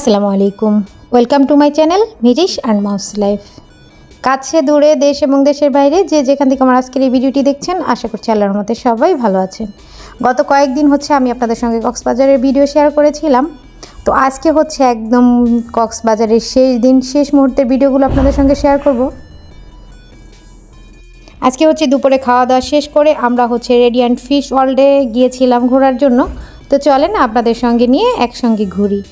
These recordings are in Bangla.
আসসালামু আলাইকুম। Welcome to my channel Mirish and mouse life কাছে, দূরে, দেশ এবং দেশের বাইরে যে যেখান থেকে আমার আজকের এই ভিডিওটি দেখছেন, আশা করছি আল্লাহর মতে সবাই ভালো আছেন। গত কয়েকদিন হচ্ছে আমি আপনাদের সঙ্গে কক্সবাজারের ভিডিও শেয়ার করেছিলাম। তো আজকে হচ্ছে একদম কক্সবাজারের শেষ দিন, শেষ মুহূর্তের ভিডিওগুলো আপনাদের সঙ্গে শেয়ার করব। আজকে হচ্ছে দুপুরে খাওয়া দাওয়া শেষ করে আমরা হচ্ছে রেডিয়ান্ট ফিশ ওয়ার্ল্ডে গিয়েছিলাম ঘোরার জন্য। তো চলেন আপনাদের সঙ্গে নিয়ে একসঙ্গে ঘুরি।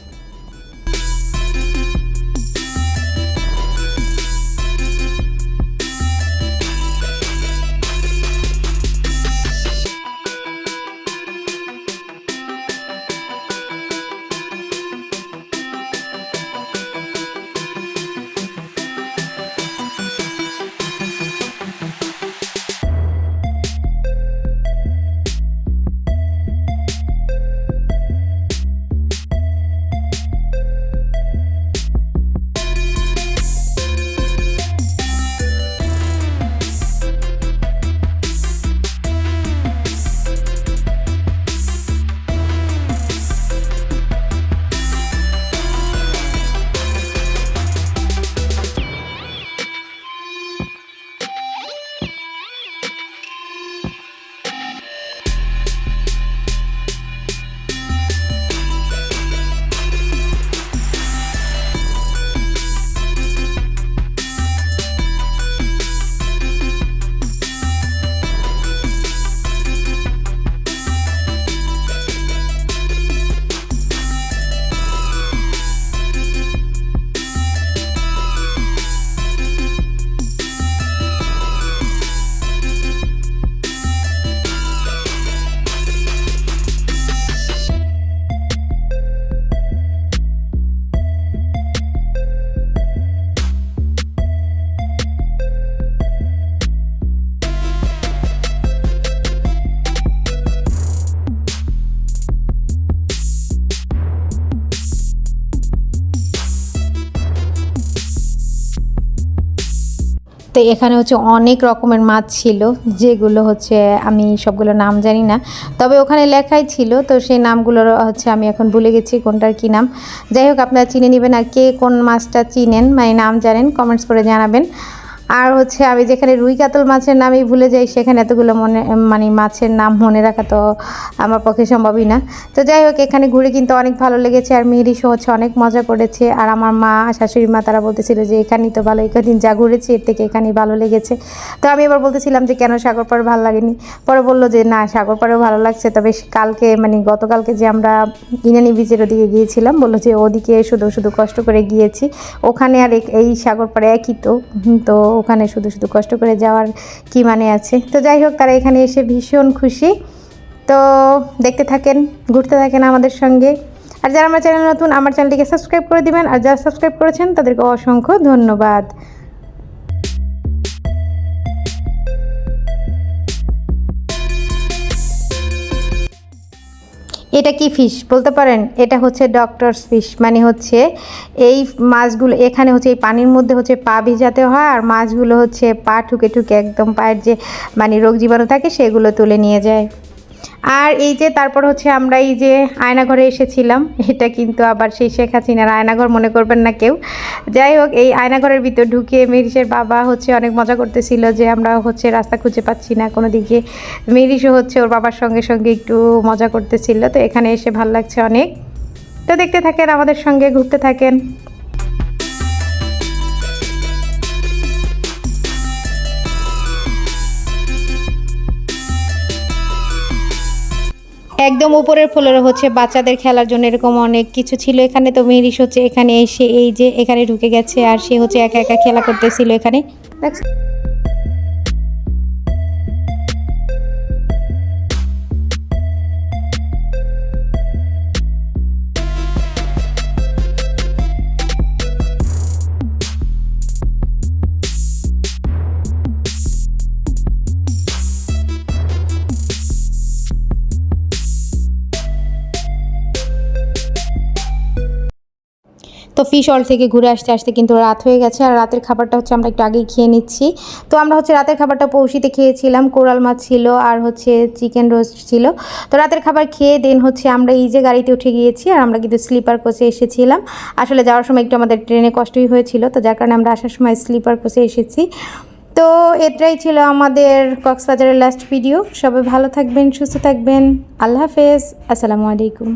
তো এখানে হচ্ছে অনেক রকমের মাছ ছিল, যেগুলো হচ্ছে আমি সবগুলো নাম জানি না। তবে ওখানে লেখাই ছিল, তো সেই নামগুলোর হচ্ছে আমি এখন ভুলে গেছি কোনটার কী নাম। যাই হোক, আপনারা চিনে নেবেন আর কে কোন মাছটা চিনেন মানে নাম জানেন, কমেন্টস করে জানাবেন। আর হচ্ছে আমি যেখানে রুই কাতল মাছের নামই ভুলে যাই, সেখানে এতগুলো মনে মানে মাছের নাম মনে রাখা তো আমার পক্ষে সম্ভবই না। তো যাই হোক, এখানে ঘুরে কিন্তু অনেক ভালো লেগেছে আর মিহিরিশও হচ্ছে অনেক মজা করেছে। আর আমার মা, শাশুড়ি মা তারা বলতেছিল যে এখানেই তো ভালো, এখানে যা ঘুরেছি এর থেকে এখানেই ভালো লেগেছে। তো আমি এবার বলতেছিলাম যে কেন সাগর পাড় ভালো লাগেনি? পরে বলল যে না, সাগর পাড়েও ভালো লাগছে, তবে কালকে মানে গতকালকে যে আমরা ইনানি বিচের ওদিকে গিয়েছিলাম, বলল যে ওদিকে শুধু শুধু কষ্ট করে গিয়েছি। ওখানে আর এই সাগর পাড়ে একই তো। তো ওখানে শুধু শুধু কষ্ট করে যাওয়ার কি মানে আছে? তো যাই হোক, তারা এখানে এসে ভীষণ খুশি। তো দেখতে থাকেন, ঘুরতে থাকেন আমাদের সঙ্গে। আর যারা আমার চ্যানেল নতুন, আমার চ্যানেলটিকে সাবস্ক্রাইব করে দিবেন। আর যারা সাবস্ক্রাইব করেছেন, তাদেরকে অসংখ্য ধন্যবাদ। এটা কি ফিশ বলতে পারেন, এটা হচ্ছে ডক্টরস ফিশ মানে হচ্ছে এই মাছগুলো, এখানে হচ্ছে এই পানির মধ্যে হচ্ছে পা ভিজাতে হয়, আর মাছগুলো হচ্ছে পা ঠুকে ঠুকে একদম পায়ের যে মানে রোগ জীবাণু থাকে, সেগুলো তুলে নিয়ে যায়। আর এই যে তারপর হচ্ছে আমরা এই যে আয়নাঘরে এসেছিলাম, এটা কিন্তু আবার সেই শেখ হাসিনার আয়নাঘর মনে করবেন না কেউ। যাই হোক, এই আয়নাঘরের ভিতর ঢুকে মেরিসের বাবা হচ্ছে অনেক মজা করতেছিল যে আমরা হচ্ছে রাস্তা খুঁজে পাচ্ছি না, কোনো দিকে। মেরিসও হচ্ছে ওর বাবার সঙ্গে সঙ্গে একটু মজা করতেছিল, তো এখানে এসে ভালো লাগছে অনেক। তো দেখতে থাকেন, আমাদের সঙ্গে ঘুরতে থাকেন। একদম উপরের ফ্লোরে হচ্ছে বাচ্চাদের খেলার জন্য এরকম অনেক কিছু ছিল। এখানে তো মেরিস হচ্ছে, এখানে এসে এই যে এখানে ঢুকে গেছে আর সে হচ্ছে একা একা খেলা করতেছিল এখানে। তো ফিশ হল থেকে ঘুরে আসতে আসতে কিন্তু রাত হয়ে গেছে আর রাতের খাবারটা হচ্ছে আমরা একটু আগেই খেয়ে নিচ্ছি। তো আমরা হচ্ছে রাতের খাবারটা পৌষিতে খেয়েছিলাম, কোরাল মাছ ছিল আর হচ্ছে চিকেন রোস্ট ছিল। তো রাতের খাবার খেয়ে দেন হচ্ছে আমরা এই যে গাড়িতে উঠে গিয়েছি আর আমরা কিন্তু স্লিপার কোচে এসেছিলাম। আসলে যাওয়ার সময় একটু আমাদের ট্রেনে কষ্টই হয়েছিল, তো যার কারণে আমরা আসার সময় স্লিপার কোচে এসেছি। তো এটাই ছিল আমাদের কক্সবাজারের লাস্ট ভিডিও সবাই ভালো থাকবেন, সুস্থ থাকবেন। আল্লাহ হাফেজ। আসসালামু আলাইকুম।